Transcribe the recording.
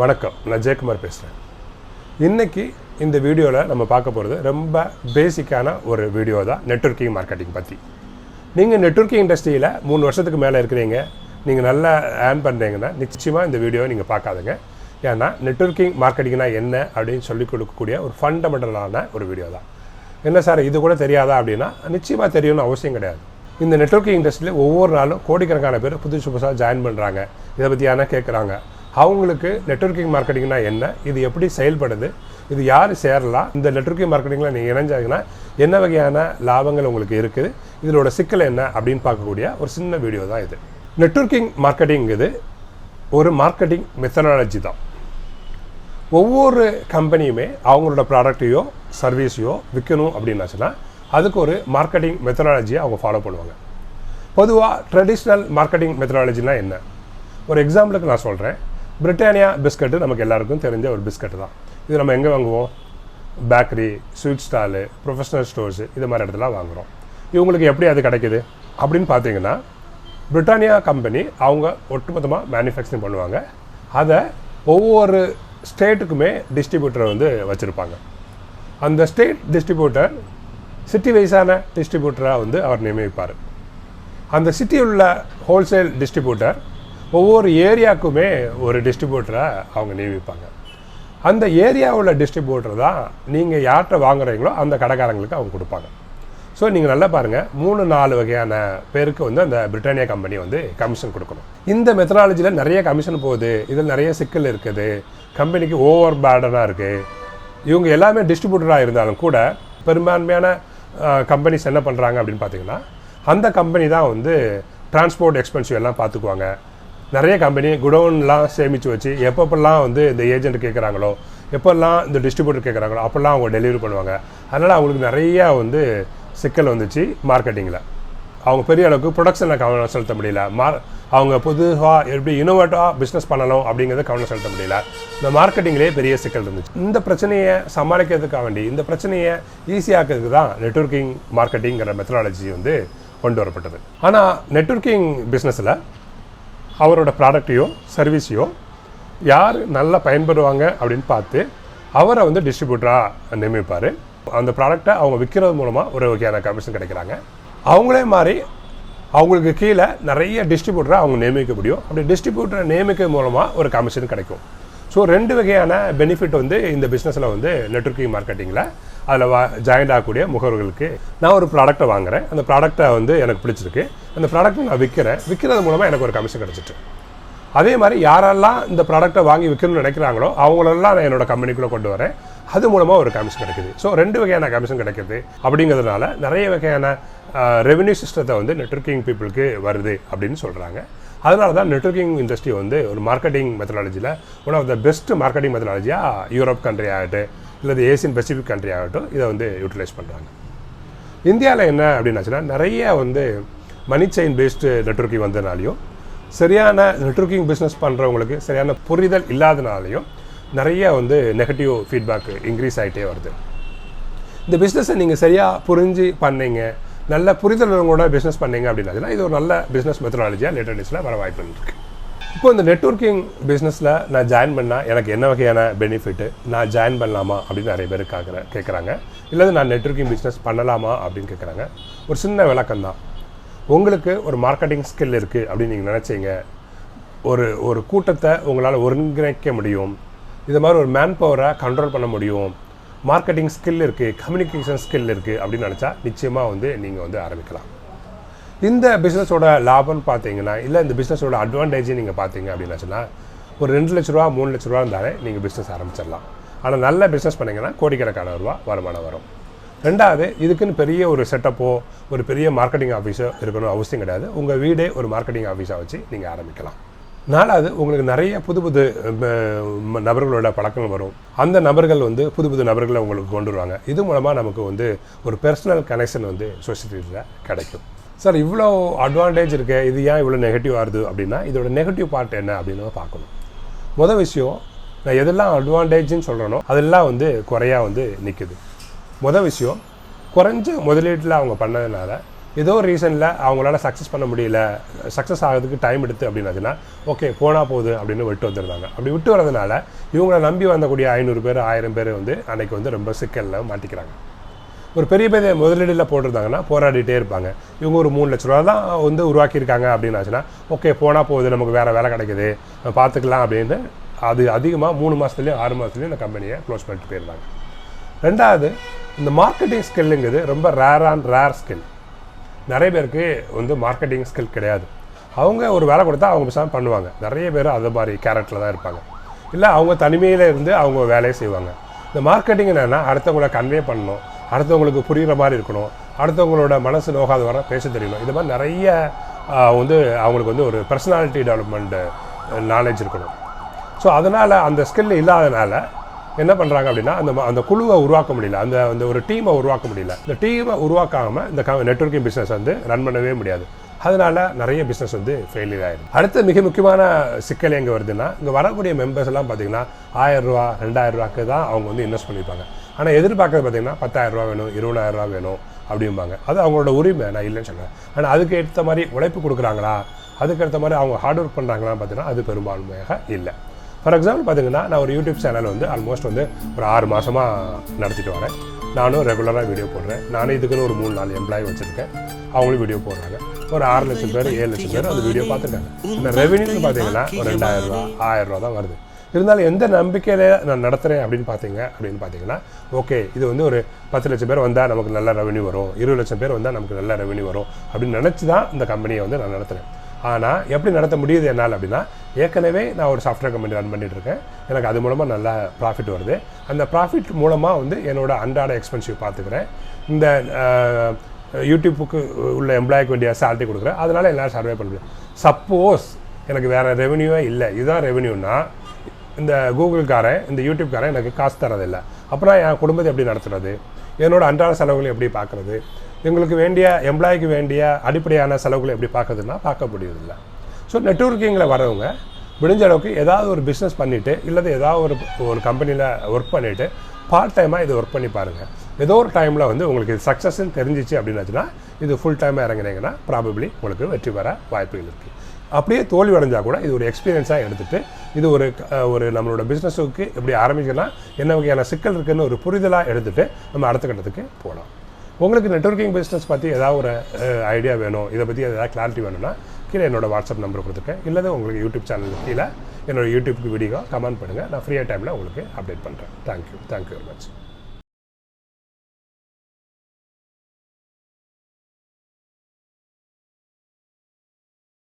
வணக்கம். நான் ஜெயக்குமார் பேசுகிறேன் இன்றைக்கி இந்த வீடியோவில் நம்ம பார்க்க போகிறது ரொம்ப பேசிக்கான ஒரு வீடியோ தான் நெட்வொர்க்கிங் மார்க்கெட்டிங் பற்றி நீங்கள் நெட்வொர்க்கிங் இண்டஸ்ட்ரியில் மூணு வருஷத்துக்கு மேலே இருக்கிறீங்க. நீங்கள் நல்லா ஏர்ன் பண்ணுறீங்கன்னா நிச்சயமாக இந்த வீடியோவை நீங்கள் பார்க்காதுங்க. ஏன்னா நெட்வொர்க்கிங் மார்க்கெட்டிங்னா என்ன அப்படின்னு சொல்லிக் கொடுக்கக்கூடிய ஒரு ஃபண்டமெண்டலான ஒரு வீடியோ தான். என்ன சார் இது கூட தெரியாதா அப்படின்னா நிச்சயமாக தெரியணும்னு அவசியம் கிடையாது. இந்த நெட்வொர்க்கிங் இண்டஸ்ட்ரியில் ஒவ்வொரு நாளும் கோடிக்கணக்கான பேர் புதுசு புதுசாக ஜாயின் பண்ணுறாங்க இதை பற்றியான கேட்குறாங்க அவங்களுக்கு நெட்வொர்க்கிங் மார்க்கெட்டிங்னா என்ன? இது எப்படி செயல்படுது? இது யார் சேரலாம் இந்த நெட்ஒர்க்கிங் மார்க்கெட்டிங்கில் நீங்கள் இணைஞ்சாங்கன்னா என்ன வகையான லாபங்கள் உங்களுக்கு இருக்குது? இதனோட சிக்கல் என்ன? அப்படின்னு பார்க்கக்கூடிய ஒரு சின்ன வீடியோ தான் இது. நெட்வொர்க்கிங் மார்க்கெட்டிங் இது ஒரு மார்க்கெட்டிங் மெத்தனாலஜி தான். ஒவ்வொரு கம்பெனியுமே அவங்களோட ப்ராடக்ட்டையோ சர்வீஸையோ விற்கணும் அப்படின்னாச்சுன்னா அதுக்கு ஒரு மார்க்கெட்டிங் மெத்தனாலஜியை அவங்க ஃபாலோ பண்ணுவாங்க. பொதுவாக ட்ரெடிஷ்னல் மார்க்கெட்டிங் மெத்தனாலஜினால் என்ன? ஒரு எக்ஸாம்பிளுக்கு நான் சொல்கிறேன் பிரிட்டானியா பிஸ்கட்டு நமக்கு எல்லாருக்கும் தெரிஞ்ச ஒரு பிஸ்கட்டு தான். இது நம்ம எங்கே வாங்குவோம்? Bakery sweet stall professional stores இது மாதிரி இடத்துல வாங்குகிறோம் இவங்களுக்கு எப்படி அது கிடைக்குது? அப்படின்னு பார்த்தீங்கன்னா பிரிட்டானியா கம்பெனி அவங்க ஒட்டுமொத்தமாக மேனுஃபேக்சரிங் பண்ணுவாங்க. அதை ஒவ்வொரு ஸ்டேட்டுக்குமே டிஸ்ட்ரிபியூட்டரை வந்து வச்சுருப்பாங்க. அந்த ஸ்டேட் டிஸ்ட்ரிபியூட்டர் சிட்டி வைஸான டிஸ்ட்ரிபியூட்டராக வந்து அவர் நியமிப்பார். அந்த சிட்டியில் உள்ள ஹோல்சேல் டிஸ்ட்ரிபியூட்டர் ஒவ்வொரு ஏரியாவுக்குமே ஒரு டிஸ்ட்ரிபியூட்டரை அவங்க நியமிப்பாங்க. அந்த ஏரியாவில் டிஸ்ட்ரிபியூட்டர் தான் நீங்கள் யார்கிட்ட வாங்குறீங்களோ அந்த கடைக்காரங்களுக்கு அவங்க கொடுப்பாங்க. ஸோ நீங்கள் நல்லா பாருங்கள் மூணு நாலு வகையான பேருக்கு வந்து அந்த பிரிட்டானியா கம்பெனி வந்து கமிஷன் கொடுக்கணும். இந்த மெத்தடாலஜியில் நிறைய கமிஷன் போகுது. இதில் நிறைய சிக்கல் இருக்குது. கம்பெனிக்கு ஓவர் பேர்டனாக இருக்குது இவங்க எல்லாமே டிஸ்ட்ரிபியூட்டராக இருந்தாலும் கூட பெரும்பான்மையான கம்பெனிஸ் என்ன பண்ணுறாங்க அப்படின்னு பார்த்தீங்கன்னா அந்த கம்பெனி தான் வந்து டிரான்ஸ்போர்ட் எக்ஸ்பென்சிவ் எல்லாம் பார்த்துக்குவாங்க நிறைய கம்பெனி குடோன்லாம் சேமித்து வச்சு எப்பப்பெல்லாம் வந்து இந்த ஏஜென்ட் கேட்குறாங்களோ எப்போல்லாம் இந்த டிஸ்ட்ரிபியூட்டர் கேட்குறாங்களோ அப்போல்லாம் அவங்க டெலிவரி பண்ணுவாங்க. அதனால் அவங்களுக்கு நிறையா வந்து சிக்கல் வந்துச்சு மார்க்கெட்டிங்கில் அவங்க பெரிய அளவுக்கு ப்ரொடக்ஷனில் கவனம் செலுத்த முடியல. மார் அவங்க புதுவாக எப்படி இனோவேட்டிவாக பிஸ்னஸ் பண்ணணும் அப்படிங்கிறத கவனம் செலுத்த முடியல. இந்த மார்க்கெட்டிங்லேயே பெரிய சிக்கல் இருந்துச்சு. இந்த பிரச்சனையை சமாளிக்கிறதுக்காக வேண்டி இந்த பிரச்சனையை ஈஸியாக்கிறதுக்கு தான் நெட்வொர்க்கிங் மார்க்கெட்டிங்கிற மெத்தடாலஜி வந்து கொண்டு வரப்பட்டது. ஆனால் நெட்வொர்க்கிங் பிஸ்னஸில் அவரோட ப்ராடக்டையோ சர்வீஸையோ யார் நல்லா பயன்படுவாங்க அப்படின்னு பார்த்து அவரை வந்து டிஸ்ட்ரிபியூட்டராக நியமிப்பார். அந்த ப்ராடக்டை அவங்க விற்கிறது மூலமாக ஒரு வகையான கமிஷன் கிடைக்கிறாங்க. அவங்களே மாதிரி அவங்களுக்கு கீழே நிறைய டிஸ்ட்ரிபியூட்டரை அவங்க நியமிக்க முடியும். அப்படி டிஸ்ட்ரிபியூட்டரை நியமிக்க மூலமாக ஒரு கமிஷன் கிடைக்கும். ஸோ ரெண்டு வகையான பெனிஃபிட் வந்து இந்த பிஸ்னஸில் வந்து நெட்வொர்க்கிங் மார்க்கெட்டிங்கில் அதில் வா ஜாயிண்ட் ஆகக்கூடிய முகவர்களுக்கு நான் ஒரு ப்ராடக்ட்டை வாங்குறேன். அந்த ப்ராடக்ட்டை வந்து எனக்கு பிடிச்சிருக்கு. அந்த ப்ராடக்ட்டை நான் விற்கிறேன் விற்கிறது மூலமாக எனக்கு ஒரு கமிஷன் கிடச்சிட்டு. அதே மாதிரி யாரெல்லாம் இந்த ப்ராடக்ட்டை வாங்கி விற்கணும்னு நினைக்கிறாங்களோ அவங்களெல்லாம் நான் என்னோட கம்பெனிக்குள்ளே கொண்டு வரேன். அது மூலமாக ஒரு கமிஷன் கிடைக்குது. ஸோ ரெண்டு வகையான கமிஷன் கிடைக்குது. அப்படிங்கிறதுனால நிறைய வகையான ரெவென்யூ சிஸ்டத்தை வந்து நெட்வொர்க்கிங் பீப்புளுக்கு வருது அப்படின்னு சொல்கிறாங்க அதனால தான் நெட்வொர்க்கிங் இண்டஸ்ட்ரி வந்து ஒரு marketing மெத்தடாலஜியில் one of the best marketing மெத்தடாலஜியாக Europe country ஆகிட்டு இல்லை ஏசியன் பசிபிக் கண்ட்ரி ஆகட்டும் இதை வந்து யூட்டிலைஸ் பண்ணுறாங்க இந்தியாவில் என்ன அப்படின்னாச்சுன்னா நிறைய வந்து மணி செயின் பேஸ்டு நெட்வொர்க்கிங் வந்ததுனாலையும் சரியான நெட்வொர்க்கிங் பிஸ்னஸ் பண்ணுறவங்களுக்கு சரியான புரிதல் இல்லாதனாலையும் நிறைய வந்து நெகட்டிவ் ஃபீட்பேக் இன்க்ரீஸ் ஆகிட்டே வருது. இந்த பிஸ்னஸை நீங்கள் சரியாக புரிஞ்சு பண்ணீங்க நல்ல புரிதலோட பிஸ்னஸ் பண்ணீங்க அப்படின்னா இது ஒரு நல்ல பிஸ்னஸ் மெத்தடாலஜியாக லேட்டர் டேஸில் வர வாய்ப்பு இருக்குது இப்போ இந்த நெட்வொர்க்கிங் பிஸ்னஸில் நான் ஜாயின் பண்ணால் எனக்கு என்ன வகையான பெனிஃபிட்டு நான் ஜாயின் பண்ணலாமா? அப்படின்னு நிறைய பேர் கேட்குறேன் கேட்குறாங்க இல்லை நான் நெட்வொர்க்கிங் பிஸ்னஸ் பண்ணலாமா? அப்படின்னு கேட்குறாங்க ஒரு சின்ன விளக்கம் தான் உங்களுக்கு ஒரு மார்க்கெட்டிங் ஸ்கில் இருக்குது அப்படின்னு நீங்கள் நினச்சிங்க. ஒரு ஒரு கூட்டத்தை உங்களால் ஒருங்கிணைக்க முடியும். இது மாதிரி ஒரு மேன் பவரை கண்ட்ரோல் பண்ண முடியும். மார்க்கெட்டிங் ஸ்கில் இருக்குது கம்யூனிகேஷன் ஸ்கில் இருக்குது அப்படின்னு நினச்சா நிச்சயமாக வந்து நீங்கள் வந்து ஆரம்பிக்கலாம். இந்த பிஸ்னஸோட லாபம்னு பார்த்தீங்கன்னா இல்லை இந்த பிஸ்னஸோட அட்வான்டேஜ் நீங்கள் பார்த்தீங்க அப்படின்னு சொன்னால் ஒரு ரெண்டு லட்ச ரூபா மூணு லட்ச ரூபா இருந்தாலே நீங்கள் பிஸ்னஸ் ஆரம்பிச்சிடலாம். ஆனால் நல்ல பிஸ்னஸ் பண்ணிங்கன்னா கோடிக்கணக்கான ரூபா வருமானம் வரும். ரெண்டாவது இதுக்குன்னு பெரிய ஒரு செட்டப்போ ஒரு பெரிய மார்க்கெட்டிங் ஆஃபீஸோ இருக்கணும் அவசியம் கிடையாது. உங்கள் வீடே ஒரு மார்க்கெட்டிங் ஆஃபீஸாக வச்சு நீங்கள் ஆரம்பிக்கலாம். நாலாவது உங்களுக்கு நிறைய புது புது நபர்களோட பழக்கங்கள் வரும். அந்த நபர்கள் வந்து புது புது நபர்களை உங்களுக்கு கொண்டு வருவாங்க. இது மூலமாக நமக்கு வந்து ஒரு பர்சனல் கனெக்ஷன் வந்து சொசைட்டியில் கிடைக்கும். சார் இவ்வளோ அட்வான்டேஜ் இருக்கு இது ஏன் இவ்வளோ நெகட்டிவ் ஆகுது அப்படின்னா இதோட நெகட்டிவ் பார்ட் என்ன அப்படின்னு பார்க்கணும். முதல் விஷயம் நான் எதெல்லாம் அட்வான்டேஜ்னு சொல்கிறேனோ அதெல்லாம் வந்து குறையாக வந்து நிற்குது முதல் விஷயம் குறைஞ்ச முதலீட்டில் அவங்க பண்ணதுனால ஏதோ ரீசனில் அவங்களால சக்ஸஸ் பண்ண முடியல சக்ஸஸ் ஆகிறதுக்கு டைம் எடுத்து அப்படின்னாச்சுன்னா ஓகே போனால் போகுது அப்படின்னு விட்டு வந்துருந்தாங்க அப்படி விட்டு வரதுனால இவங்களை நம்பி வந்தக்கூடிய ஐநூறு பேர் ஆயிரம் பேர் வந்து அன்னைக்கு வந்து ரொம்ப சிக்கலில் மாட்டிக்கிறாங்க. ஒரு பெரிய பெரிய முதலீடில் போட்டிருந்தாங்கன்னா போராடிட்டே இருப்பாங்க. இவங்க ஒரு மூணு லட்ச ரூபா தான் வந்து உருவாக்கியிருக்காங்க அப்படின்னு ஆச்சுன்னா ஓகே போனால் போகுது நமக்கு வேறு வேலை கிடைக்குது நம்ம பார்த்துக்கலாம் அப்படின்னு அது அதிகமாக மூணு மாதத்துலேயும் ஆறு மாதத்துலேயும் இந்த கம்பெனியை க்ளோஸ் பண்ணிட்டு போயிருந்தாங்க. ரெண்டாவது இந்த மார்க்கெட்டிங் ஸ்கில்லுங்கிறது ரொம்ப ரேர் ரேரான் ரேர் ஸ்கில் நிறைய பேருக்கு வந்து மார்க்கெட்டிங் ஸ்கில் கிடையாது. அவங்க ஒரு வேலை கொடுத்தா அவங்க பேசாமல் பண்ணுவாங்க. நிறைய பேர் அது மாதிரி கேரக்டரில் தான் இருப்பாங்க. இல்லை அவங்க தனிமையில் இருந்து அவங்க வேலையை செய்வாங்க. இந்த மார்க்கெட்டிங் என்னென்னா அடுத்தவங்கள கன்வே பண்ணணும். அடுத்தவங்களுக்கு புரிகிற மாதிரி இருக்கணும். அடுத்தவங்களோட மனசு நோகாத வர பேச தெரியணும். இது மாதிரி நிறைய வந்து அவங்களுக்கு வந்து ஒரு பர்சனாலிட்டி டெவலப்மெண்ட்டு நாலேஜ் இருக்கணும். ஸோ அதனால் அந்த ஸ்கில் இல்லாதனால என்ன பண்ணுறாங்க அப்படின்னா அந்த ம- அந்த குழுவை உருவாக்க முடியல. அந்த அந்த ஒரு டீமை உருவாக்க முடியல. இந்த டீமை உருவாக்காமல் இந்த நெட்வொர்க்கிங் பிஸ்னஸ் வந்து ரன் பண்ணவே முடியாது. அதனால நிறைய பிஸ்னஸ் வந்து ஃபெயிலியர் ஆயிடும் அடுத்த மிக முக்கியமான சிக்கல் எங்கே வருதுன்னா இங்கே வரக்கூடிய மெம்பர்ஸ் எல்லாம் பார்த்தீங்கன்னா ஆயிரம் ரூபா ரெண்டாயிரம் ரூபாய்க்கு தான் அவங்க வந்து இன்வெஸ்ட் பண்ணியிருப்பாங்க. ஆனால் எதிர்பார்க்கறது பார்த்தீங்கன்னா பத்தாயிரரூபா வேணும் இருபதாயிரம் ரூபா வேணும் அப்படிம்பாங்க. அது அவங்களோட உரிமை நான் இல்லைன்னு சொல்கிறேன் ஆனால் அதுக்கு ஏற்ற மாதிரி உழைப்பு கொடுக்குறாங்களா? அதுக்கு ஏற்ற மாதிரி அவங்க ஹார்ட் ஒர்க் பண்ணுறாங்களான்னு பார்த்தீங்கன்னா அது பெரும்பான்மையாக இல்லை. ஃபார் எக்ஸாம்பிள் பார்த்தீங்கன்னா நான் ஒரு யூடியூப் சேனல் வந்து ஆல்மோஸ்ட் வந்து ஒரு ஆறு மாதமாக நடத்திட்டு வரேன். நானும் ரெகுலராக வீடியோ போடுறேன். நானும் இதுக்குன்னு ஒரு மூணு நாலு எம்ப்ளாயி வச்சுருக்கேன். அவங்களும் வீடியோ போடுறாங்க. ஒரு ஆறு லட்சம் பேர் ஏழு லட்சம் பேர் அந்த வீடியோ பார்த்துருக்காங்க. இந்த ரெவென்யூன்னு பார்த்தீங்கன்னா ஒரு ரெண்டாயிரம் ரூபா ஆயிரம் ரூபா தான் வருது. இருந்தாலும் எந்த நம்பிக்கையில நான் நடத்துகிறேன் அப்படின்னு பார்த்தீங்க அப்படின்னு பார்த்தீங்கன்னா ஓகே இது வந்து ஒரு பத்து லட்சம் பேர் வந்தால் நமக்கு நல்ல ரெவன்யூ வரும் இருபது லட்சம் பேர் வந்தால் நமக்கு நல்ல ரெவென்யூ வரும் அப்படின்னு நினச்சி தான் இந்த கம்பெனியை வந்து நான் நடத்துகிறேன் ஆனால் எப்படி நடத்த முடியுது என்னால் அப்படின்னா ஏற்கனவே நான் ஒரு சாஃப்ட்வேர் கம்பெனி ரன் பண்ணிகிட்ருக்கேன் எனக்கு அது மூலமாக நல்ல ப்ராஃபிட் வருது. அந்த ப்ராஃபிட் மூலமாக வந்து என்னோட அன்றாட எக்ஸ்பென்சிவ் பார்த்துக்கிறேன் இந்த யூடியூப்புக்கு உள்ள எம்ப்ளாய்க்கு வேண்டிய சேலரி கொடுக்குறேன். அதனால் என்னால் சர்வே பண்ண முடியும். சப்போஸ் எனக்கு வேறு ரெவன்யூவே இல்லை. இதுதான் ரெவன்யூன்னா இந்த கூகுள்காரன் இந்த யூடியூப்காரன் எனக்கு காசு தரதில்லை அப்புறம் என் குடும்பத்தை எப்படி நடத்துறது? என்னோட அன்றாட செலவுகளை எப்படி பார்க்குறது? எங்களுக்கு வேண்டிய எம்ப்ளாய்க்கு வேண்டிய அடிப்படையான செலவுகளை எப்படி பார்க்குறதுன்னா பார்க்க முடியறதில்ல. ஸோ நெட்ஒர்க்கிங்கில் வரவங்க முடிஞ்ச அளவுக்கு ஏதாவது ஒரு பிஸ்னஸ் பண்ணிவிட்டு இல்லை ஏதாவது ஒரு ஒரு கம்பெனியில் ஒர்க் பண்ணிவிட்டு பார்ட் டைமாக இது ஒர்க் பண்ணி பாருங்கள் ஏதோ ஒரு டைமில் வந்து உங்களுக்கு இது சக்ஸஸ்ன்னு தெரிஞ்சிச்சு அப்படின்னாச்சுன்னா இது ஃபுல் டைமாக இறங்குனீங்கன்னா ப்ராபப்ளி உங்களுக்கு வெற்றி பெற வாய்ப்புகள் இருக்குது அப்படியே தோல்வி அடைஞ்சால் கூட இது ஒரு எக்ஸ்பீரியன்ஸாக எடுத்துகிட்டு இது ஒரு ஒரு நம்மளோட பிஸ்னஸுக்கு எப்படி ஆரம்பிக்கலாம் என்ன வகையான சிக்கல் இருக்குதுன்னு ஒரு புரிதலாக எடுத்துகிட்டு நம்ம அடுத்த கட்டத்துக்கு போகலாம் உங்களுக்கு நெட்வொர்க்கிங் பிஸ்னஸ் பற்றி ஏதாவது ஒரு ஐடியா வேணும் இதை பற்றி ஏதாவது கிளாரிட்டி வேணும்னா கீழே என்னோட வாட்ஸ்அப் நம்பர் கொடுத்துருக்கேன் இல்லை உங்களுக்கு யூடியூப் சேனலுக்கு கீழே என்னோடய யூடியூப்க்கு வீடியோ கமெண்ட் பண்ணுங்கள் நான் ஃப்ரீயாக டைமில் உங்களுக்கு அப்டேட் பண்ணுறேன் தேங்க்யூ தேங்க்யூ வெரி மச்